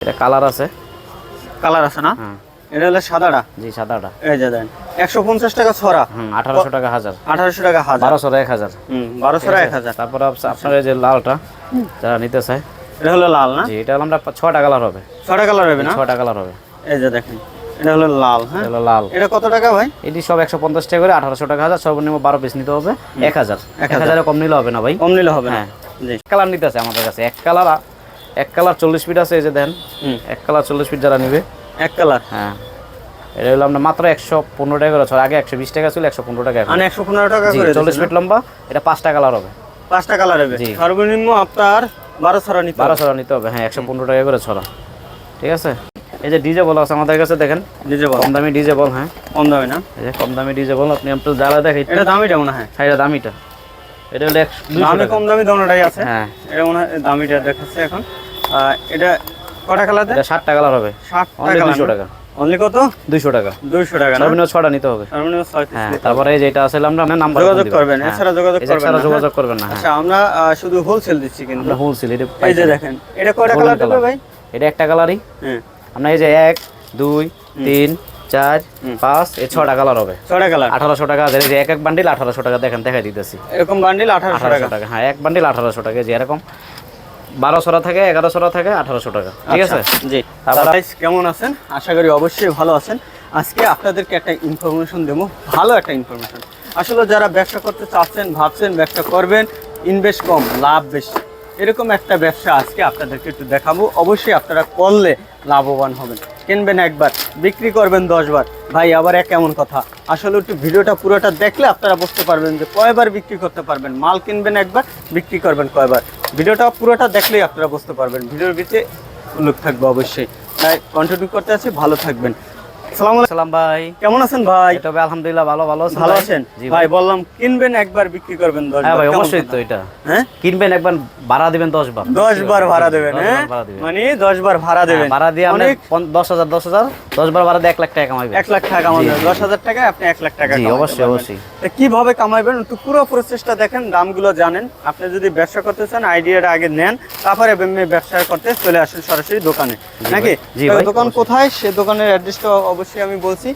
এটা কালার আছে। কালার আছে না? এটা হলো সাদাটা? জি সাদাটা। এই যে দেন একশো পঞ্চাশ টাকা ছড়া। হুম আঠারোশো টাকা হাজার। আঠারোশো টাকা হাজার। বারোশো এক হাজার। হুম বারোশো এক হাজার। তারপর আপনার এই যে লালটা যারা নিতে চায় এটা হলো লাল না? জি এটা হলো আমরা ছটা কালার হবে। ছটা কালার হবে না? ছটা কালার হবে। এই যে দেখেন এটা হলো লাল হ্যাঁ? হলো লাল। এটা কত টাকা ভাই? এটি সব একশো পঞ্চাশ টাকা করে আঠারোশো টাকা হাজার। সর্বনিম্ন বারো পিস নিতে হবে। এক হাজার। এক হাজার। কম নিলে হবে না ভাই। কম নিলে হবে না। হ্যাঁ। জি। কালার নিতে আছে আমাদের কাছে। এক কালার এক কালার চল্লিশ ফিট আছে এই যে দেন। এক কালার চল্লিশ ফিট যারা নিবে। এক কালার? হ্যাঁ। এটা হলো আমরা মাত্র একশো পনেরো টাকা করে আগে একশো বিশ টাকা ছিল একশো পনেরো টাকা মানে একশো পনেরো টাকা করে চল্লিশ ফিট লম্বা এটা পাঁচটা কালার হবে। পাঁচটা কালার হবে। সর্বনিম্ন আপনার বারো ছড়া নিতে বারো ছড়া নিতে হবে হ্যাঁ একশো পনেরো টাকা করে ছড়া। ঠিক আছে? এই যে ডিজে বল আছে আমাদের কাছে দেখেন। নিজে বল। কম দামি ডিজে বল হ্যাঁ। কম দামে না? এই যে কম দামি ডিজে বল আপনি আপনার জ্বালা দেখেন। এটা দামিটা মনে হয়। সাইডা দামিটা। এটা হলো দামি কম দামি দোনোটাই আছে। হ্যাঁ। এটা মনে হয় দামিটা দেখাচ্ছে এখন। এটা কটা কালার এটা ষাটটা কালার হবে। অনলি টাকা টাকা। অনলি কত? দুইশো টাকা। দুইশো টাকা সর্বনিম্ন ছটা নিতে হবে। সর্বনিম্ন ছয় হ্যাঁ তারপরে যেটা আসলে আমরা নাম্বার যোগাযোগ করবেন এছাড়া যোগাযোগ করবেন এছাড়া যোগাযোগ করবেন না হ্যাঁ। আচ্ছা আমরা শুধু হোলসেল দিচ্ছি কিন্তু। আমরা হোলসেল এটা এই যে দেখেন এটা কয়টা কালার দেবে ভাই? এটা একটা কালারই হ্যাঁ। আমরা এই যে এক দুই তিন চার পাঁচ ছটা কালার হবে। ছটা কালার আঠারোশো টাকা আছে। যে এক এক বান্ডিল আঠারোশো টাকা দেখেন দেখা দিতেছি। এরকম বান্ডিল আঠারোশো টাকা। হ্যাঁ এক বান্ডিল আঠারোশো টাকা যে এরকম। বারোশো থাকে এগারোশো থাকে আঠারোশো টাকা। ঠিক আছে? আচ্ছা, জি তারপর- কেমন আছেন? আশা করি অবশ্যই ভালো আছেন। আজকে আপনাদেরকে একটা ইনফরমেশন দেবো। ভালো একটা ইনফরমেশন আসলে যারা ব্যবসা করতে চাচ্ছেন ভাবছেন ব্যবসা করবেন ইনভেস্ট কম লাভ বেশি। এরকম একটা ব্যবসা আজকে আপনাদেরকে একটু দেখাবো। অবশ্যই আপনারা করলে লাভবান হবেন। কিনবেন একবার বিক্রি করবেন দশবার। ভাই আবার এক এমন কথা। আসলে একটু ভিডিওটা পুরোটা দেখলে আপনারা বুঝতে পারবেন যে কয়বার বিক্রি করতে পারবেন। মাল কিনবেন একবার বিক্রি করবেন কয়বার। ভিডিওটা পুরোটা দেখলেই আপনারা বুঝতে পারবেন। ভিডিওর ভিতরে উল্লেখ থাকবে অবশ্যই। তাই কন্টিনিউ করতে আছে, ভালো থাকবেন। সালাম সালাম ভাই। কেমন আছেন ভাই? এটা আলহামদুলিল্লাহ ভালো ভালো ভালো আছেন? ভাই বললাম কিনবেন একবার বিক্রি করবেন হ্যাঁ ভাই অবশ্যই তো এটা। হ্যাঁ? কিনবেন একবার ভাড়া দিবেন দশ বার। দশ বার ভাড়া দেবেন হ্যাঁ? বার ভাড়া দিবেন। মানে দশ বার ভাড়া দেবেন। হ্যাঁ, ভাড়া দিয়ে আপনি দশ হাজার দশ হাজার দশ বার ভাড়া দিয়ে এক লাখ টাকা কামাইবেন। এক লাখ টাকা কামাবেন। দশ হাজার টাকায় আপনি এক লাখ টাকা অবশ্যই অবশ্যই। কীভাবে কামাইবেন একটু পুরো প্রসেসটা দেখেন দামগুলো জানেন। আপনি যদি ব্যবসা করতে চান আইডিয়াটা আগে নেন তারপরে ব্যবসা করতে চলে আসেন সরাসরি দোকানে। নাকি? দোকান কোথায়? সে দোকানের অ্যাড্রেসটা অবশ্যই আমি বলছি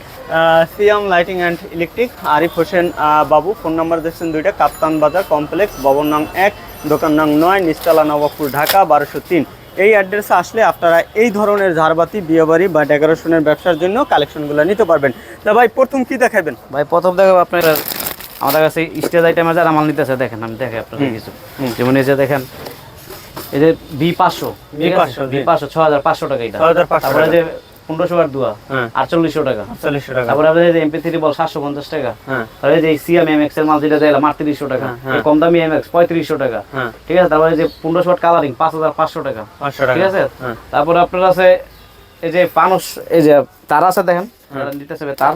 Siam lighting and electric Arif Hossain Babu phone number দেখছেন দুইটা কাপ্তান বাজার কমপ্লেক্স ভবন নং এক দোকান নং নয় নিস্তালা নবাবপুর ঢাকা বারোশো তিন। এই অ্যাড্রেসে আসলে আপনারা এই ধরনের ঝাড়বাতি বিয়েবাড়ি বা ডেকোরেশনের ব্যবসার জন্য কালেকশনগুলো নিতে পারবেন। তা ভাই প্রথম কি দেখাবেন? ভাই প্রথম দেখো আপনার আমাদের কাছে স্টেজ আইটেম আছে আর মাল নিতেছে দেখেন আমি দেখে আপনাদের কিছু। যেমন এই যে দেখেন এই যে বি পাঁচশো B500, বি পাঁচশো ছ হাজার পাঁচশো টাকা এটা। 6500 তারপরে। যে পনেরোশো আর দুয়া হ্যাঁ। আটচল্লিশশো টাকা। তারপরে এমপি থ্রি বল সাতশো পঞ্চাশ টাকা। হ্যাঁ। তারপরে যে সিএম এম এক্সের মাল যেটা দিলাম আটত্রিশশো টাকা। হ্যাঁ, কম দামি এম এক্স পঁয়ত্রিশশো টাকা। ঠিক আছে? তারপরে যে পনেরোশো কালারিং পাঁচ হাজার পাঁচশো টাকা। পাঁচশো টাকা। ঠিক আছে? তারপরে আপনার আছে এই যে পানস এই যে তার আছে দেখেন। তার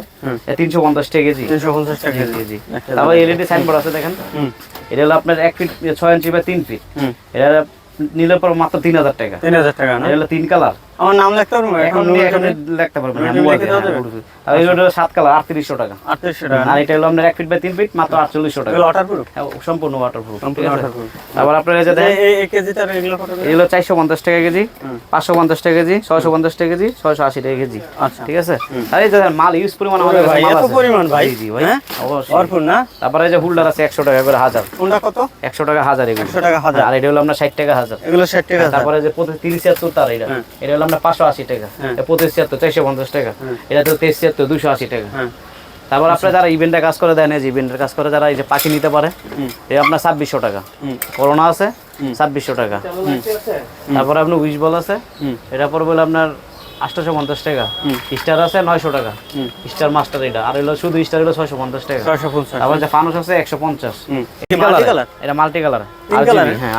তিনশো পঞ্চাশ টাকা কেজি। তিনশো পঞ্চাশ টাকা জি, জি, জি। একটা এলইডি সাইনবোর্ড আছে দেখেন। এটা হলো আপনার এক ফিট ছয় ইঞ্চি বা তিন ফিট এটা নিলে পর মাত্র তিন হাজার টাকা। তিন হাজার টাকা এটা হলো তিন কালার আমার নাম লিখতে পারব? এখন এখন লিখতে পারবেন নোটে হ্যাঁ, মোবাইল হ্যাঁ। আর হলো সাত কালার টাকা। আটত্রিশশো টাকা। আর এটা হলো আপনার এক ফিট বাই তিন ফিট মাত্র আটচল্লিশশো টাকা। এগুলো ওয়াটার প্রুফ সম্পূর্ণ ওয়াটার সম্পূর্ণ waterproof। তারপর আপনার এই যে দেখেন এই কেজিটা এগুলো কত এগুলো চারশো পঞ্চাশ টাকা কেজি হুম। পাঁচশো পঞ্চাশ টাকা কেজি ছয়শো পঞ্চাশ টাকা কেজি ছয়শো আশি টাকা কেজি আচ্ছা। ঠিক আছে? আর এই যে মাল ইউজ পরিমাণ আমাদের কাছে মাল আছে। পরিমাণ ভাই? জি জি ভাই হ্যাঁ? অবশ্যই। ভরপুর না? তারপরে এই যে হোল্ডার আছে একশো টাকা করে হাজার। কত? টাকা হাজার এগুলো। একশো টাকা হাজার। আর এটা হলো আপনার ষাট টাকা হাজার। এগুলো টাকা তারপরে যে প্রতি। এটা হলো আপনার পাঁচশো আশি টাকা হ্যাঁ। এটা পঁচিশ ছিয়াত্তর চারশো পঞ্চাশ টাকা। হ্যাঁ। এটা তো তেইশ ছিয়াত্তর দুশো আশি টাকা। হ্যাঁ। তারপর আপনার যারা ইভেন্টে কাজ করে দেন এই যে ইভেন্টের কাজ করে যারা এই যে পাখি নিতে পারে হুম। আপনার ছাব্বিশশো টাকা। করোনা আছে হুম। ছাব্বিশশো টাকা। তারপরে আপনার উইশ বল আছে এটা পর বলে আপনার আটশোশো পঞ্চাশ টাকা। স্টার আছে নয়শো টাকা। স্টার মাস্টার এটা। আর হলো শুধু স্টার হলো ছয়শো পঞ্চাশ টাকা। ছয়শো পঞ্চাশ। আবার যে ফানুস আছে একশো পঞ্চাশ। এটা মাল্টি কালার? হ্যাঁ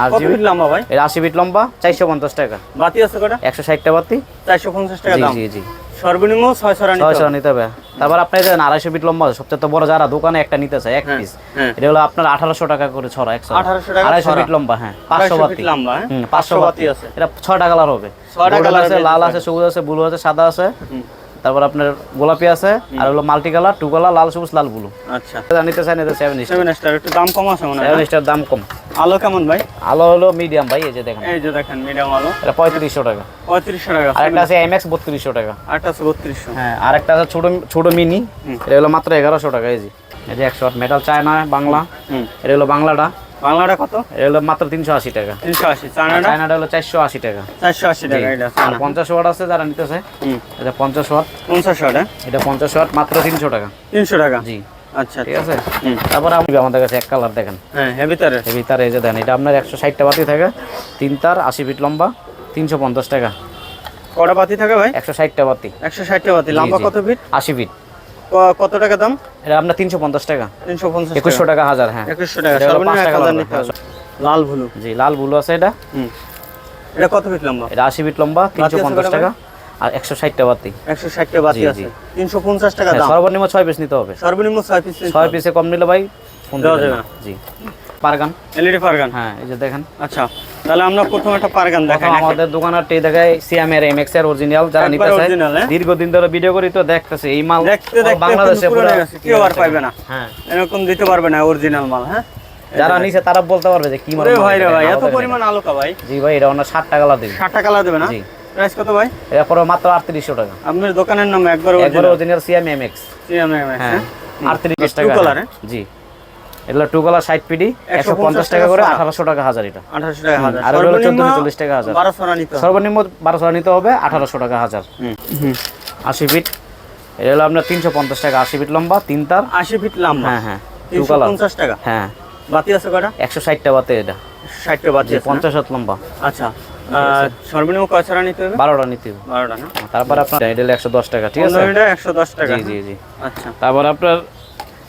আশি ফিট লম্বা চারশো পঞ্চাশ টাকা। বাতি আছে একশো ষাটটা বাতি। চারশো পঞ্চাশ টাকা জি জি। সর্বনিম্ন ছয়শো ছয়শো নিতে হবে তারপর আপনি আড়াইশো ফিট লম্বা সবচেয়ে বড় যারা দোকানে একটা নিতে চায় এক হ্যাঁ, পিস হ্যাঁ। এটা হলো আপনার আঠারোশো টাকা করে ছড়া একশো 1800 আড়াইশো ফিট লম্বা হ্যাঁ পাঁচশো বাতি লম্বা, হ্যাঁ? পাঁচশো বাতি আছে। এটা ছয়টা কালার হবে ছয়টা গোল্ডেন আছে লাল হ্যাঁ। আছে সবুজ আছে ব্লু আছে সাদা আছে। তারপর আপনার গোলাপি আছে আর হলো মাল্টি কালার টু কালার লাল সবুজ লাল ব্লু। আচ্ছা। নিতে চান এদের সেভেন স্টার সেভেন স্টার একটু দাম কম আছে মনে হয় সেভেন স্টার দাম কম। আলো কেমন ভাই? আলো হলো মিডিয়াম ভাই এই যে দেখেন। এই যে দেখেন মিডিয়াম আলো। এটা পঁয়ত্রিশশো টাকা। পঁয়ত্রিশশো টাকা আর একটা আছে এমএক্স বত্রিশশো টাকা। আটটা আছে বত্রিশশো। হ্যাঁ আর একটা আছে ছোট ছোট মিনি। এটা হলো মাত্র এগারোশো টাকা এই যে। এই যে একশো আট। Metal China Bangla. এটা হলো বাংলাটা। বাংলাটা কত? এটা হলো মাত্র তিনশো আশি টাকা। তিনশো আশি চায়নাটা? হলো চারশো আশি টাকা। চারশো আশি টাকা এটা পঞ্চাশ ওয়াট আছে যারা নিতেছে এটা পঞ্চাশ ওয়াট। পঞ্চাশ টাকা এটা পঞ্চাশ ওয়াট মাত্র তিনশো টাকা। তিনশো টাকা? জি। আচ্ছা ঠিক আচ্ছা। আছে? তারপরে আপনি আমাদের কাছে এক কালার দেখেন। হ্যাঁ হেভি তারে এই যে দেন এটা আপনার একশো ষাটটা বাতি থাকে। তিন তার আশি ফিট লম্বা তিনশো পঞ্চাশ টাকা। কটা বাতি থাকে ভাই? একশো ষাটটা বাতি। একশো ষাটটা বাতি লম্বা কত ফিট? আশি ফিট। কত টাকা দাম? এটা আপনার তিনশো পঞ্চাশ টাকা। তিনশো পঞ্চাশ একুশশো টাকা হাজার হ্যাঁ। একুশশো টাকা সর্বনিম্ন এক হাজার নিতে হবে। লাল ভুলু জি লাল বুলো আছে এটা। হুম। এটা কত ফিট লম্বা? এটা আশি ফিট লম্বা তিনশো পঞ্চাশ টাকা। আর একশো ষাটটা বাতি। একশো ষাটটা বাতি আছে। তিনশো পঞ্চাশ টাকা হ্যাঁ, দাম। সর্বনিম্ন ছয় পিস নিতে হবে। সর্বনিম্ন ছয় পিস ছয় পিসে কম নিলে ভাই ফোন দেওয়া যাবে জি। পারগান। এলইডি ফারগান হ্যাঁ এই যে দেখেন। আচ্ছা। তাহলে আমরা প্রথম একটা পারগান দেখাই আমাদের দোকানের টি দেখায় সিএমএর এমএক্স এর অরিজিনাল যারা নিতে চায় হ্যাঁ? দীর্ঘদিন ধরে ভিডিও করি তো দেখতেছে এই মাল দেখতে দেখতে বাংলাদেশে পুরো হয়ে কেউ আর পাইবে না। হ্যাঁ। এরকম দিতে পারবে না অরিজিনাল মাল হ্যাঁ? যারা নিছে তারা বলতে পারবে যে কি মাল ভাই রে ভাই এত পরিমাণ আলোকা ভাই। জি ভাই এটা অন্য ষাট টাকা দিবে। ষাট টাকা লাগবে না? জি। প্রাইস কত ভাই? এটা পরে মাত্র আটত্রিশশো টাকা। আপনার দোকানের নাম একবার একবার অরিজিনাল সিএম এমএক্স হ্যাঁ। আটত্রিশ টাকা। কালার হ্যাঁ। জি। এগুলো টু ষাট পিডি একশো পঞ্চাশ টাকা করে। আঠারোশো টাকা হাজার এটা। আঠারোশো টাকা হাজার। আর হলো 1440 টাকা হাজার। সর্বনিম্ন বারোশো নিতে হবে আঠারোশো টাকা হাজার। আশি ফিট। এটা হলো আপনার তিনশো পঞ্চাশ টাকা আশি ফিট লম্বা তিন তার। আশি ফিট লম্বা। হ্যাঁ হ্যাঁ টু তিনশো পঞ্চাশ টাকা? হ্যাঁ। বাতি আছে কটা একশো ষাটটা বাতে এটা। ষাটটা বাতি? পঞ্চাশ হাত লম্বা। আচ্ছা। আহ, সর্বনিম্ন কয় ছড়া নিতে হবে? বারোটা নিতে হবে। বারোটা তারপর আপনার এটা একশো দশ টাকা ঠিক আছে? একশো দশ টাকা। জি জি জি। আচ্ছা। তারপর আপনার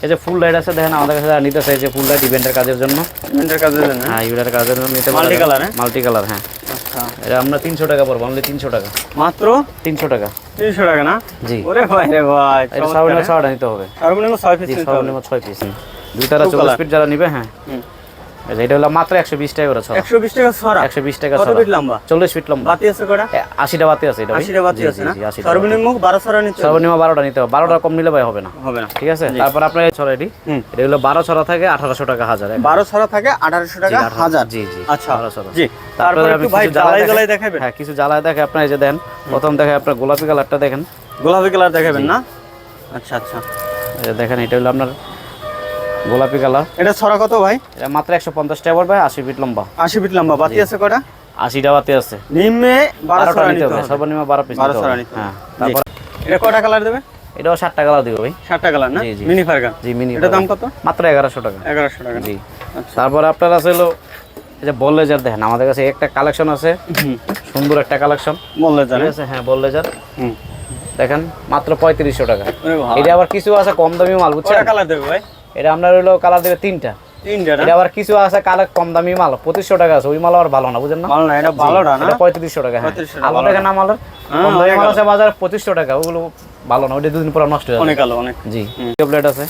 এই যে ফুল লাইট আছে দেখেন আমাদের কাছে আর নিতে চাই যে ফুল লাইট ইভেন্টের কাজের জন্য। ইভেন্টের কাজের জন্য? হ্যাঁ ইভেন্টের কাজের জন্য নিতে মাল্টি কালার হ্যাঁ? মাল্টি কালার হ্যাঁ। আচ্ছা। এটা আমরা তিনশো টাকা পড়ব অনলি তিনশো টাকা। মাত্র? তিনশো টাকা। তিনশো টাকা না? জি। ওরে ভাই রে ভাই এটা সর্বনিম্ন হ্যাঁ? নিতে হবে। সর্বনিম্ন ছয় পিস সর্বনিম্ন ছয় পিস দুই তারা চল্লিশ। ফিট যারা নিবে হ্যাঁ। এটা হলো মাত্র টাকা করে ছড়া। একশো বিশ টাকা ছড়া। একশো বিশ টাকা কত ফিট লম্বা? চল্লিশ ফিট লম্বা। বাতি আছে কটা? এ, বাতি আছে এটা ভাই। আশিটা বাতি আছে না? জি, আশিটা বাতি। সর্বনিম্ন বারো ছড়া নিতে সর্বনিম্ন বারোটা নিতে হবে। বারোটা কম নিলে ভাই হবে না। হবে না। ঠিক আছে? তারপর আপনার এই ছড়া এটি এটা হলো বারো ছড়া থাকে আঠারোশো টাকা হাজার একদম। বারো ছড়া থাকে আঠারোশো টাকা হাজার। জি জি আচ্ছা। বারো ছড়া। জি। তারপরে তারপরে একটু ভাই জ্বালাই জ্বালাই দেখাবেন। হ্যাঁ কিছু জ্বালায় দেখে আপনার এই যে দেন। প্রথম দেখে আপনার গোলাপি কালারটা দেখেন। গোলাপি কালার দেখাবেন না? আচ্ছা আচ্ছা। দেখেন এটা হলো আপনার গোলাপি কালার। এটা ছড়া কত ভাই? এটা মাত্র একশো পঞ্চাশ টাকা পড়বে আশি ফিট লম্বা। আশি ফিট লম্বা বাতি আছে কটা আশিটা বাতি আছে। নিম্নে বারো বারোটা নিতে হবে সর্বনিম্ন বারো পিস বারো ছড়া নিতে হ্যাঁ তারপর এটা কটা কালার দেবে? এটাও ষাট টাকা দিব ভাই। ষাটটা কালার না। মিনি ফারগান? জি মিনি এটা দাম কত? মাত্র এগারোশো টাকা। এগারোশো টাকা জি। আচ্ছা। তারপর আপনার আছে হলো এই যে বল লেজার দেখেন আমাদের কাছে একটা কালেকশন আছে। সুন্দর একটা কালেকশন। বললে ঠিক জানে আছে? হ্যাঁ বল লেজার। দেখেন মাত্র পঁয়ত্রিশশো টাকা। এটা আবার কিছু আছে কম দামি মাল বুঝছেন? কালার দেবে ভাই? এটা আপনার হলো কালার দেবে তিনটা। এটা আবার কিছু আছে কালার কম দামি মাল পঁচিশশো টাকা আছে ওই মাল আবার ভালো না বুঝেন না? ভালো না এটা ভালোটা না? এটা পঁয়ত্রিশশো টাকা হ্যাঁ। 3500 টাকা, আলো ভালো দেখেন না? হ্যাঁ, কম দামি মাল আছে বাজার পঁচিশশো টাকা ওগুলো ভালো না ওইটা দুদিন পর নষ্ট হয়ে অনেক আলো অনেক। জি ট্যাবলেট আছে।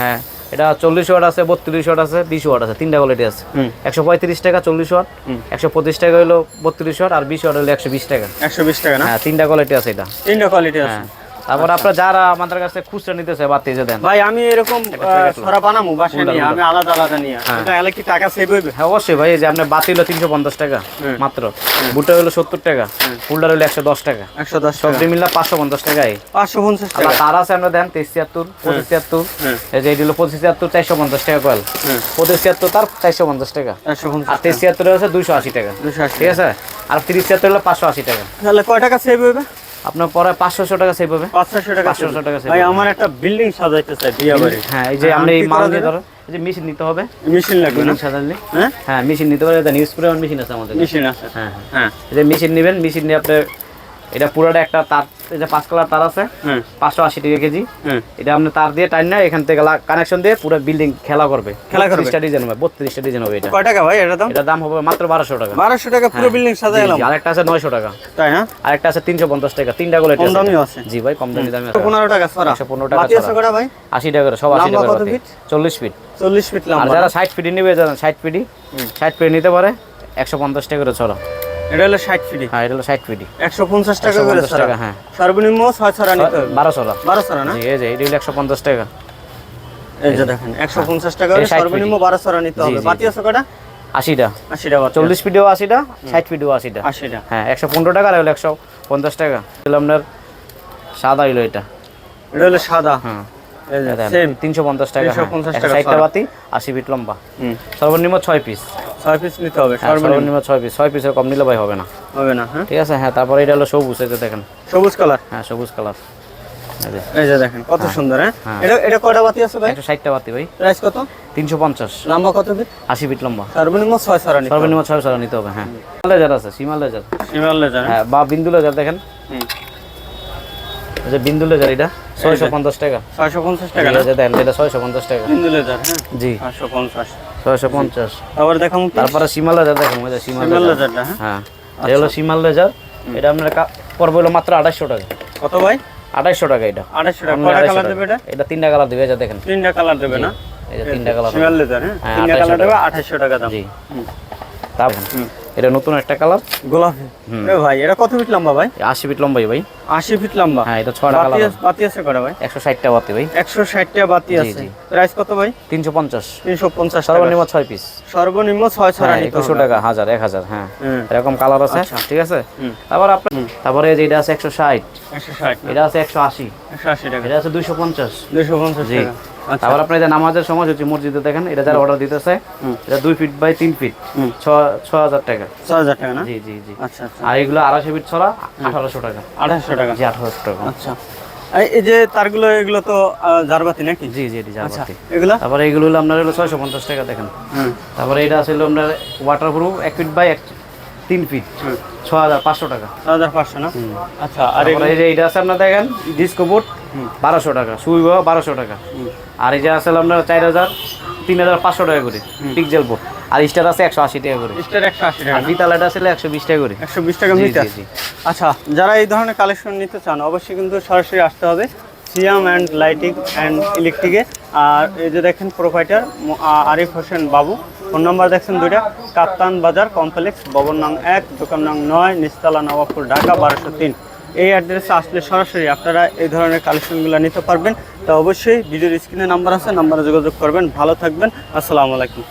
হ্যাঁ এটা চল্লিশ ওয়াট আছে বত্রিশ ওয়াট আছে বিশ ওয়াট আছে তিনটা কোয়ালিটি আছে। একশো পঁয়ত্রিশ টাকা চল্লিশ ওয়াট। হুম। একশো পঁচিশ টাকা হলো বত্রিশ ওয়াট আর বিশ ওয়াট হলো একশো বিশ টাকা। একশো বিশ টাকা হ্যাঁ তিনটা কোয়ালিটি আছে এটা। তিনটা কোয়ালিটি আছে। তারপর আপনার যারা আমাদের কাছে খুচরা নিতেছে বাতি যে দেন। ভাই আমি এরকম ছড়া বানাবো বাসায় নিয়ে আমি আলাদা আলাদা নিয়ে। হ্যাঁ। এটা এলে কি টাকা সেভ হইবে? হ্যাঁ অবশ্যই ভাই এই যে আপনার বাতি হলো তিনশো পঞ্চাশ টাকা মাত্র। বুটটা হলো সত্তর টাকা ফুলটা হলো একশো দশ টাকা। একশো দশ টাকা। সবজি মিললে পাঁচশো পঞ্চাশ টাকায় পাঁচশো পঞ্চাশ টাকা। তার আছে আমরা দেন তেইশ ছিয়াত্তর পঁচিশ ছিয়াত্তর। হ্যাঁ। এই যে এটি হলো পঁচিশ ছিয়াত্তর চারশো পঞ্চাশ টাকা কয়েল হ্যাঁ। পঁচিশ ছিয়াত্তর তার চারশো পঞ্চাশ টাকা। আর তেইশ ছিয়াত্তর হচ্ছে দুইশো আশি টাকা। ঠিক আছে? আর তিরিশ ছিয়াত্তর হলো পাঁচশো আশি টাকা। তাহলে কয় টাকা সেভ হইবে? আপনার পরে পাঁচশোশো টাকা সেভ হবে। পাঁচশো টাকা পাঁচশো হবে। ভাই আমার একটা বিল্ডিং সাজাইতে চাই বিয়া বাড়ি হ্যাঁ এই যে হ্যাঁ, আমরা এই মাল দিয়ে ধরো এই যে মেশিন নিতে হবে। মেশিন লাগবে না? সাজালে। হ্যাঁ? হ্যাঁ মেশিন নিতে পারে নিউজ স্প্রে মেশিন আছে আমাদের। মেশিন আছে। হ্যাঁ হ্যাঁ। হ্যাঁ। এই যে মেশিন নেবেন মেশিন নিয়ে আপনার এটা পুরোটা একটা তার যে পাঁচ কালার তার আছে হ্যাঁ। পাঁচশো আশি টাকা কেজি। হ্যাঁ। এটা আপনি তার দিয়ে টাইন না এখান থেকে কানেকশন দিয়ে পুরো বিল্ডিং খেলা করবে। খেলা করবে? বত্রিশটা ডিজাইন হবে বত্রিশটা ডিজাইন হবে এটা। কয় টাকা ভাই এটা দাম? এটা দাম হবে মাত্র বারোশো টাকা। বারোশো টাকা পুরো বিল্ডিং সাজাই এলাম। আরেকটা আছে নয়শো টাকা। তাই না? আরেকটা আছে তিনশো পঞ্চাশ টাকা তিনটা গোলে কম দামিও আছে। জি ভাই কম দামি দামি আছে। পনেরো টাকা সরা 115 টাকা বাতি আছে কটা ভাই? আশি টাকা করে সব আশি টাকা কত করে। ফিট? চল্লিশ ফিট চল্লিশ ফিট আর যারা ষাট ফিট নিবে যারা ষাট ফিটই ষাট ফিট নিতে পারে একশো পঞ্চাশ টাকা করে ছড়া। এটা হলো ফিটি হ্যাঁ এটা হলো ফিটি টাকা করে 150 হ্যাঁ। সর্বনিম্ন নিতে হবে। না? জি এই যে এটা হলো একশো পঞ্চাশ টাকা। এই যে দেখেন একশো পঞ্চাশ টাকা করে সর্বনিম্ন নিতে হবে। বাতি আছে কটা? আশিটা। আশিটা চল্লিশ ফিটেও আশিটা ষাট ফিটেও আশিটা। আশিটা। হ্যাঁ একশো পনেরো টাকা আর হলো একশো পঞ্চাশ টাকা। হলো আপনার সাদা হইল এটা। এটা হলো সাদা। হ্যাঁ। তিনশো পঞ্চাশ টাকা 350 টাকা ষাটটা বাতি আশি ফিট লম্বা। হুম। সর্বনিম্ন ছয় পিস। ছয় পিস নিতে হবে হ্যাঁ, সর্বনিম্ন। সর্বনিম্ন ছয় পিস ছয় পিসের কম নিলে ভাই হবে না। হবে না হ্যাঁ? ঠিক আছে হ্যাঁ তারপরে এটা হলো সবুজ এই যে দেখেন। সবুজ কালার হ্যাঁ সবুজ কালার এই যে। দেখেন কত সুন্দর হ্যাঁ? হ্যাঁ। এটা এটা কয়টা বাতি আছে ভাই? একশো ষাটটা বাতি ভাই। প্রাইস কত? তিনশো পঞ্চাশ। লম্বা কত ফিট? আশি ফিট লম্বা। সর্বনিম্ন ছয় ছড়া নিতে হবে। সর্বনিম্ন ছয় ছড়া নিতে হবে হ্যাঁ। লেজার আছে সীমা লেজার। সিমাল লেজার হ্যাঁ? বা বিন্দু লেজার দেখেন। যে বিন্দু লেজার এটা ছয়শো পঞ্চাশ টাকা। ছয়শো পঞ্চাশ টাকা এই যে দেখেন এটা ছয়শো পঞ্চাশ টাকা। হিন্দু লেজার হ্যাঁ? জি। ছয়শো পঞ্চাশ। ছয়শো পঞ্চাশ। আবার দেখাম তারপরে সিমাল লেজার ওই যে সিমাল লেজার লেজারটা হ্যাঁ? হ্যাঁ এটা হলো সিমাল লেজার এটা আপনার পড়বে হলো মাত্র আঠাশশো টাকা। কত ভাই? আঠাশশো টাকা এটা। আড়াইশো টাকা। 250 কালার। দেবে এটা? এটা তিনটা কালার দিবে যা দেখেন। তিনটা কালার দেবে না? এই যে তিনটা কালার সিমাল লেজার হ্যাঁ? হ্যাঁ, তিনটা কালার দেবে টাকা। আঠাশশো টাকা দাম। জি। তারপর। এটা নতুন একটা কালার। গোলাপি। ভাই এটা কত ফিট লম্বা ভাই? আশি ফিট লম্বাই ভাই। আশি ফিট লম্বা। হ্যাঁ এটা বাতি কালার আছে- বাতি আছে কটা ভাই? একশো ষাটটা বাতি ভাই। একশো ষাটটা বাতি আছে। প্রাইস কত ভাই? তিনশো পঞ্চাশ। তিনশো পঞ্চাশ সর্বনিম্ন ছয় পিস। সর্বনিম্ন ছয় ছড়া হ্যাঁ একুশশো টাকা হাজার এক হাজার হ্যাঁ। এরকম কালার আছে ঠিক আছে? তারপর আপনার তারপরে এই যে এটা আছে একশো ষাট। একশো ষাট। এটা আছে একশো আশি। একশো আশি টাকা। এটা আছে দুইশো পঞ্চাশ। দুশো পঞ্চাশ টাকা। আচ্ছা। তারপর আপনি যে নামাজের সময় হচ্ছে মসজিদে দেখেন এটা যারা অর্ডার দিতেছে এটা দুই ফিট বাই তিন ফিট ছ ছ হাজার টাকা। ছ হাজার টাকা না? জি জি জি। আচ্ছা আচ্ছা। আর এগুলো আড়াইশো ফিট ছড়া আঠারোশো টাকা। আঠাশশো টাকা। জি আঠারোশো টাকা। আচ্ছা। এই- যে তারগুলো এগুলো তো জারবাতি নাকি? জি জি এটি আচ্ছা যাবতীয় তারপরে এগুলো হলো আপনার হলো ছয়শো পঞ্চাশ টাকা দেখেন। তারপরে এটা আছে আপনার ওয়াটার প্রুফ এক ফিট বাই এক তিন ফিট ছ হাজার পাঁচশো টাকা। ছ হাজার পাঁচশো না? আচ্ছা আর এই যে এটা আছে আপনার দেখেন ডিস্কো বোর্ড বারোশো টাকা। সুই বারোশো টাকা। আর এই যে আছে আপনার চার হাজার তিন হাজার পাঁচশো টাকা করে পিকজেল বোর্ড আর স্টার আছে একশো আশি টাকা করে। স্টার একশো আশি টাকা আর না? বিতাল এটা আছে একশো বিশ টাকা করে। একশো বিশ টাকা মিটার। আচ্ছা যারা এই ধরনের কালেকশন নিতে চান অবশ্যই কিন্তু সরাসরি আসতে হবে সিয়াম অ্যান্ড লাইটিং অ্যান্ড ইলেকট্রিকে আর এই যে দেখেন provider Arif Hossain Babu. Phone number দেখছেন দুইটা কাপ্তান বাজার কমপ্লেক্স ভবন নং এক দোকান নং নয় নিস্তালা নবাবপুর ঢাকা বারোশো তিন। এই অ্যাড্রেসে আসলে সরাসরি আপনারা এই ধরনের কালেকশনগুলো নিতে পারবেন। তো অবশ্যই ভিডিওর স্ক্রিনে নাম্বার আছে নাম্বারে যোগাযোগ করবেন। ভালো থাকবেন। আসসালামু আলাইকুম।